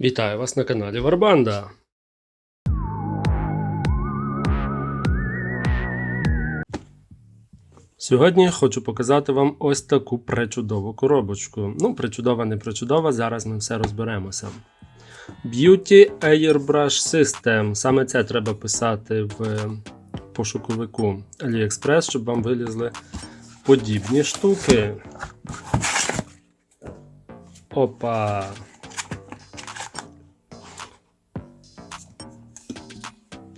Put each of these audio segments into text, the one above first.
Вітаю вас на каналі Варбанда. Сьогодні хочу показати вам ось таку пречудову коробочку. Ну, пречудова, не пречудова, зараз ми все розберемося. Beauty Airbrush System. Саме це треба писати в пошуковику AliExpress, щоб вам вилізли подібні штуки. Опа!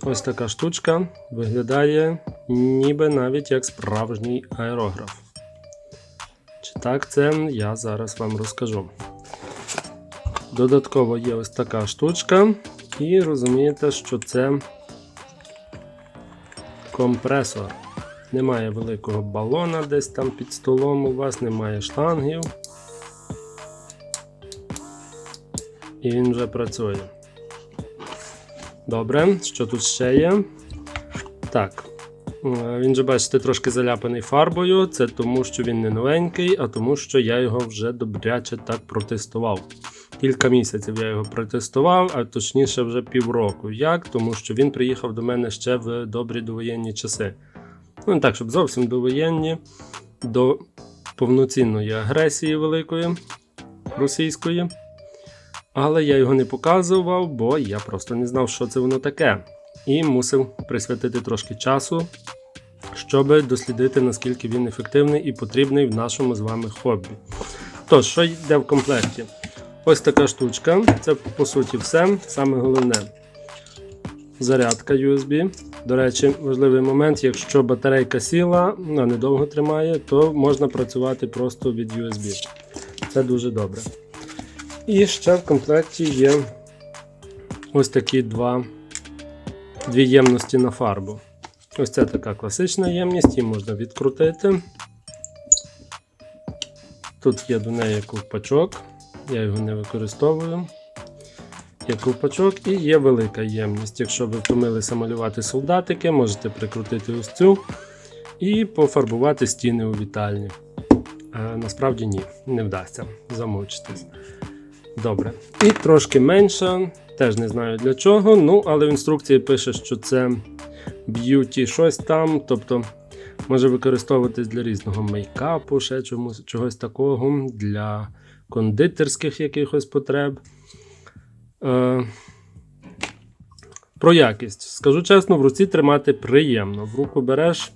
Ось така штучка виглядає ніби навіть як справжній аерограф. Чи так це, я зараз вам розкажу. Додатково є ось така штучка, і розумієте, що це компресор. Немає великого балона десь там під столом у вас, немає шлангів. І він вже працює. Добре, що тут ще є? Так. е, Він же, бачите, трошки заляпаний фарбою. Це тому, що він не новенький, а тому, що я його вже добряче так протестував. Кілька місяців я його протестував, а точніше вже півроку. Як? Тому що він приїхав до мене ще в добрі довоєнні часи. Ну, так, щоб зовсім довоєнні, до повноцінної агресії великої російської. Але я його не показував, бо я просто не знав, що це воно таке. І мусив присвятити трошки часу, щоб дослідити, наскільки він ефективний і потрібний в нашому з вами хобі. Тож, що йде в комплекті? Ось така штучка. Це по суті все. Саме головне зарядка USB. До речі, важливий момент, якщо батарейка сіла, вона недовго тримає, то можна працювати просто від USB. Це дуже добре. І ще в комплекті є ось такі два, дві ємності на фарбу. Ось це така класична ємність, її можна відкрутити. Тут є до неї ковпачок, я його не використовую. Є ковпачок і є велика ємність. Якщо ви втомилися малювати солдатики, можете прикрутити ось цю і пофарбувати стіни у вітальні. Насправді ні, не вдасться замучитись. Добре. І трошки менша, теж не знаю для чого. Ну, але в інструкції пише, що це б'юті щось там. Тобто може використовуватись для різного мейкапу, ще чомусь, чогось такого, для кондитерських якихось потреб. Е, про якість. Скажу чесно, в руці тримати приємно. В руку береш.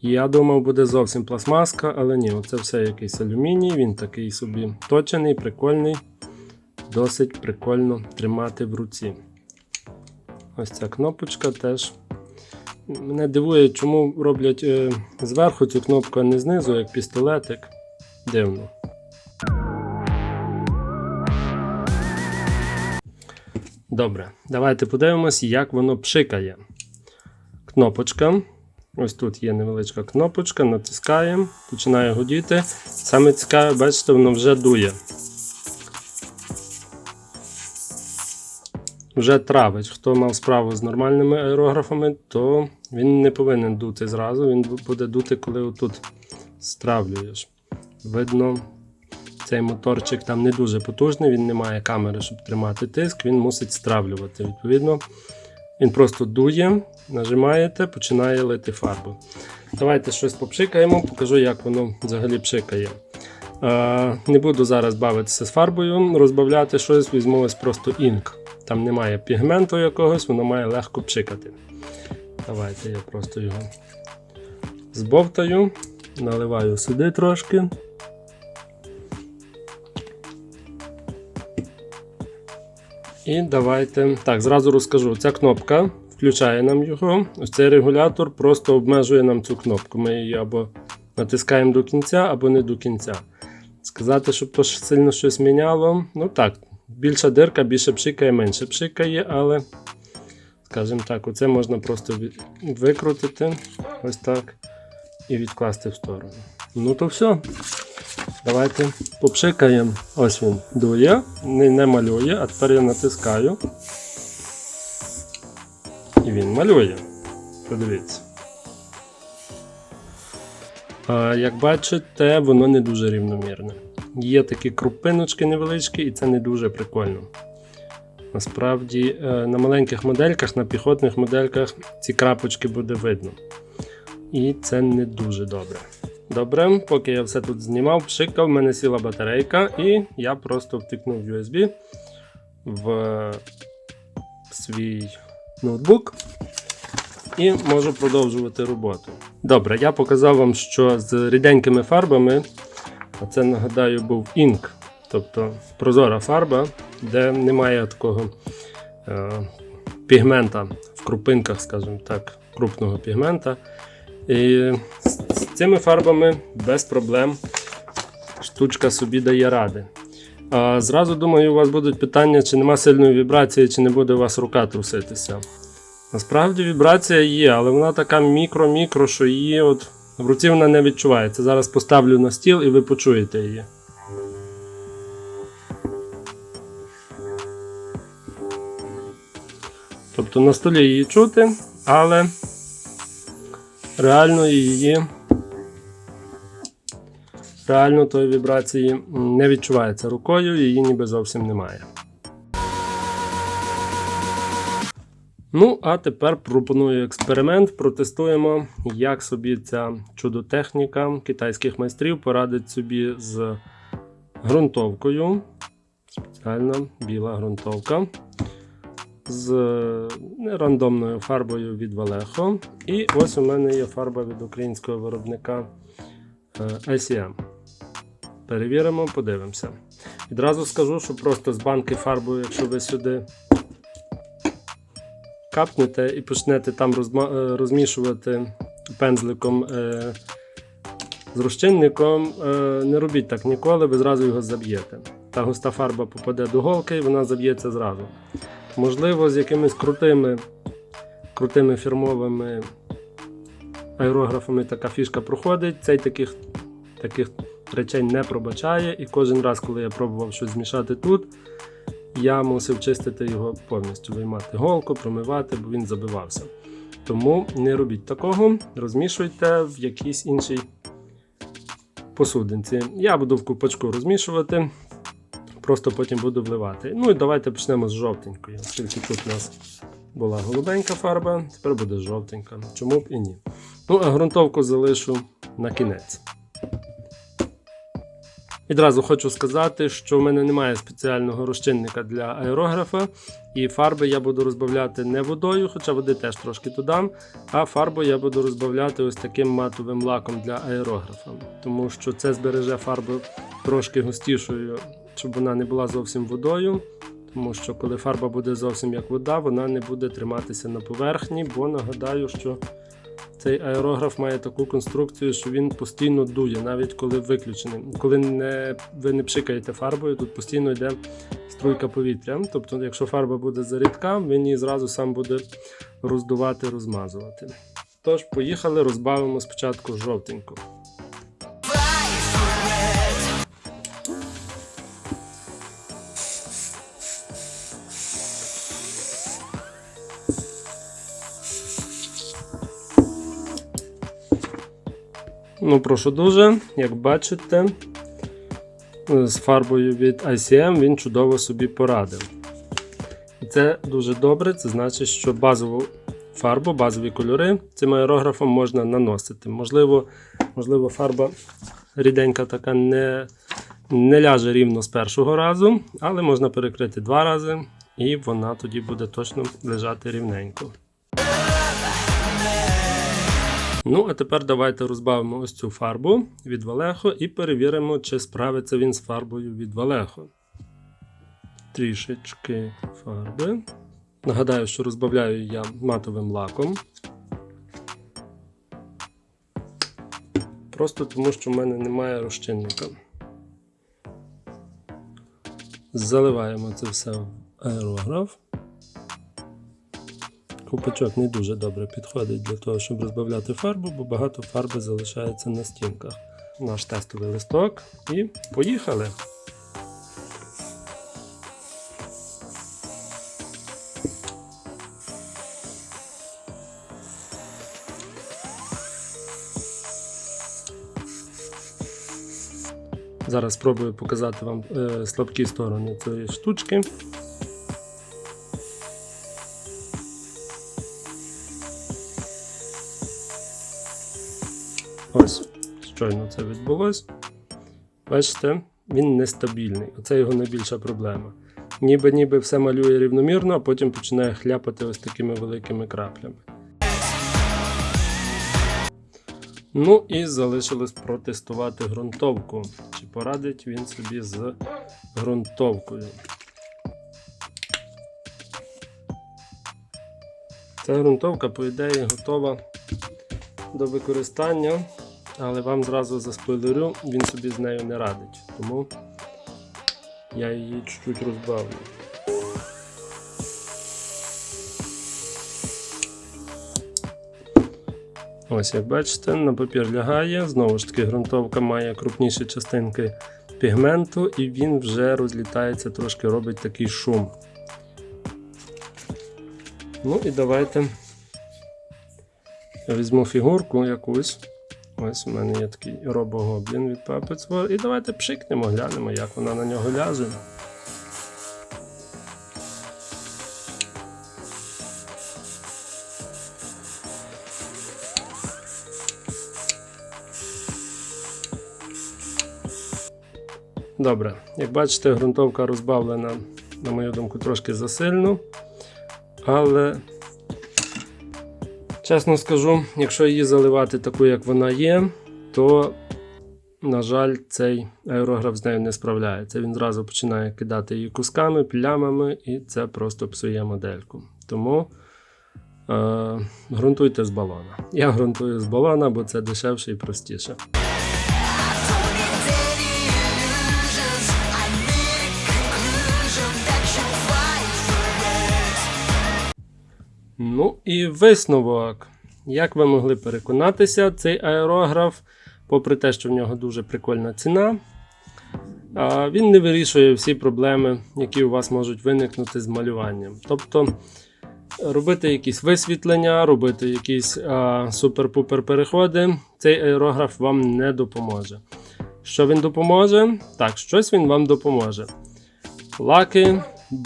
Я думав, буде зовсім пластмаска, але ні, це все якийсь алюміній, він такий собі точений, прикольний досить прикольно тримати в руці. Ось ця кнопочка теж. Мене дивує, чому роблять е, зверху цю кнопку, а не знизу, як пістолетик. Дивно. Добре, давайте подивимось, як воно пшикає. Кнопочка. Ось тут є невеличка кнопочка, натискаємо, починає гудіти. Саме цікаве, бачите, воно вже дує. Вже травить. Хто мав справу з нормальними аерографами, то він не повинен дути зразу, він буде дути, коли отут стравлюєш. Видно, цей моторчик там не дуже потужний, він не має камери, щоб тримати тиск, він мусить стравлювати. Відповідно, він просто дує, нажимаєте, починає лити фарбу. Давайте щось попшикаємо, покажу, як воно взагалі пшикає. Е, не буду зараз бавитися з фарбою, розбавляти щось, візьму ось просто інк. Там немає пігменту якогось, воно має легко пшикати. Давайте я просто його збовтаю, наливаю сюди трошки. І давайте. Так, зразу розкажу. Ця кнопка включає нам його. Ось цей регулятор просто обмежує нам цю кнопку. Ми її або натискаємо до кінця, або не до кінця. Сказати, щоб то сильно щось міняло. Ну так, більша дирка, більше пшикає, менше пшикає, але, скажімо так, оце можна просто викрутити ось так і відкласти в сторону. Ну то все. Давайте попшикаємо. Ось він дує, не, не малює, а тепер я натискаю. І він малює. Подивіться. А, Як бачите, воно не дуже рівномірне. Є такі крупиночки невеличкі, і це не дуже прикольно. Насправді е, на маленьких модельках, на піхотних модельках ці крапочки буде видно. І це не дуже добре. Добре, поки я все тут знімав, пшикав, в мене сіла батарейка, і я просто втикнув USB в свій ноутбук і можу продовжувати роботу. Добре, я показав вам, що з ріденькими фарбами, це нагадаю, був інк, тобто прозора фарба, де немає такого е, пігмента в крупинках, скажімо так, крупного пігмента. І з, цими фарбами без проблем штучка собі дає ради. А зразу думаю, у вас будуть питання, чи нема сильної вібрації, чи не буде у вас рука труситися. Насправді вібрація є, але вона така мікро-мікро, що її от в руці вона не відчувається. Зараз поставлю на стіл і ви почуєте її. Тобто на столі її чути, але реально її реально тої вібрації не відчувається рукою, її ніби зовсім немає. Ну, а тепер пропоную експеримент. Протестуємо, як собі ця чудотехніка китайських майстрів порадить собі з ґрунтовкою. Спеціальна біла ґрунтовка. З рандомною фарбою від Vallejo. І ось у мене є фарба від українського виробника е, ICM. Перевіримо, подивимося. Відразу скажу, що просто з банки фарбою, якщо ви сюди капнете і почнете там е, розмішувати пензликом е, з розчинником, е, не робіть так ніколи, ви зразу його заб'єте. Та густа фарба попаде до голки і вона заб'ється зразу. Можливо, з якимись крутими, крутими фірмовими аерографами така фішка проходить. Цей таких, таких речей не пробачає. І кожен раз, коли я пробував щось змішати тут, я мусив чистити його повністю, виймати голку, промивати, бо він забивався. Тому не робіть такого, розмішуйте в якійсь іншій посудинці. Я буду в купочку розмішувати, просто потім буду вливати. Ну і давайте почнемо з жовтенької, оскільки тут у нас була голубенька фарба, тепер буде жовтенька. Чому б і ні. Ну, а ґрунтовку залишу на кінець. Відразу хочу сказати, що в мене немає спеціального розчинника для аерографа, і фарби я буду розбавляти не водою, хоча води теж трошки додам, а фарбу я буду розбавляти ось таким матовим лаком для аерографа, тому що це збереже фарбу трошки густішою, щоб вона не була зовсім водою. Тому що коли фарба буде зовсім як вода, вона не буде триматися на поверхні, бо нагадаю, що цей аерограф має таку конструкцію, що він постійно дує, навіть коли виключений. Коли не, ви не пшикаєте фарбою, тут постійно йде струйка повітря. Тобто, якщо фарба буде зарідка, він її зразу сам буде роздувати, розмазувати. Тож, поїхали, розбавимо спочатку жовтеньку. Ну, прошу дуже, як бачите, з фарбою від ICM він чудово собі порадив. Це дуже добре, це значить, що базову фарбу, базові кольори цим аерографом можна наносити. Можливо, можливо фарба ріденька така не, не ляже рівно з першого разу, але можна перекрити два рази, і вона тоді буде точно лежати рівненько. Ну, а тепер давайте розбавимо ось цю фарбу від Vallejo і перевіримо, чи справиться він з фарбою від Vallejo. Трішечки фарби. Нагадаю, що розбавляю я матовим лаком. Просто тому, що в мене немає розчинника. Заливаємо це все в аерограф. Купачок не дуже добре підходить для того, щоб розбавляти фарбу, бо багато фарби залишається на стінках. Наш тестовий листок і поїхали. Зараз спробую показати вам е, слабкі сторони цієї штучки. Ось, щойно це відбулось. Бачите, він нестабільний. Оце його найбільша проблема. Ніби ніби все малює рівномірно, а потім починає хляпати ось такими великими краплями. Ну і залишилось протестувати ґрунтовку. Чи порадить він собі з ґрунтовкою? Ця ґрунтовка, по ідеї, готова до використання, але вам зразу заспойлерю, він собі з нею не радить. Тому я її чуть-чуть розбавлю. Ось, як бачите, на папір лягає. Знову ж таки, ґрунтовка має крупніші частинки пігменту, і він вже розлітається, трошки робить такий шум. Ну і давайте я візьму фігурку якусь. Ось у мене є такий робогоблін від Puppets War. І давайте пшикнемо, глянемо, як вона на нього ляже. Добре, як бачите, ґрунтовка розбавлена, на мою думку, трошки засильно. Але, чесно скажу, якщо її заливати таку, як вона є, то, на жаль, цей аерограф з нею не справляється. Він зразу починає кидати її кусками, плямами, і це просто псує модельку. Тому е, ґрунтуйте з балона. Я ґрунтую з балона, бо це дешевше і простіше. Ну і висновок. Як ви могли переконатися, цей аерограф, попри те, що в нього дуже прикольна ціна, він не вирішує всі проблеми, які у вас можуть виникнути з малюванням. Тобто робити якісь висвітлення, робити якісь супер-пупер переходи, цей аерограф вам не допоможе. Що він допоможе? Так, щось він вам допоможе. Лаки,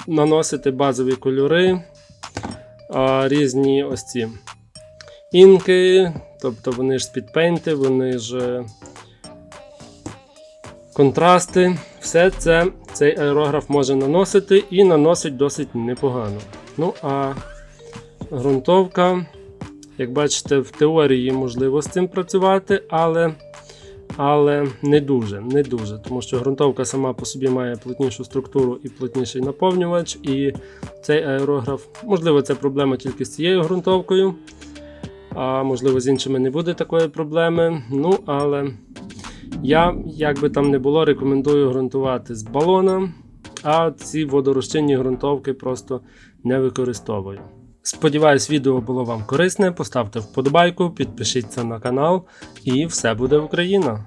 наносити базові кольори, різні ось ці інки, тобто вони ж спідпейнти, вони ж е, контрасти. Все це цей аерограф може наносити і наносить досить непогано. Ну а ґрунтовка, як бачите, в теорії можливо з цим працювати, але. Але не дуже, не дуже, тому що ґрунтовка сама по собі має плотнішу структуру і плотніший наповнювач, і цей аерограф, можливо, це проблема тільки з цією ґрунтовкою, а можливо, з іншими не буде такої проблеми. Ну, але я, як би там не було, рекомендую ґрунтувати з балона, а ці водорозчинні ґрунтовки просто не використовую. Сподіваюсь, відео було вам корисне. Поставте вподобайку, підпишіться на канал, і все буде Україна!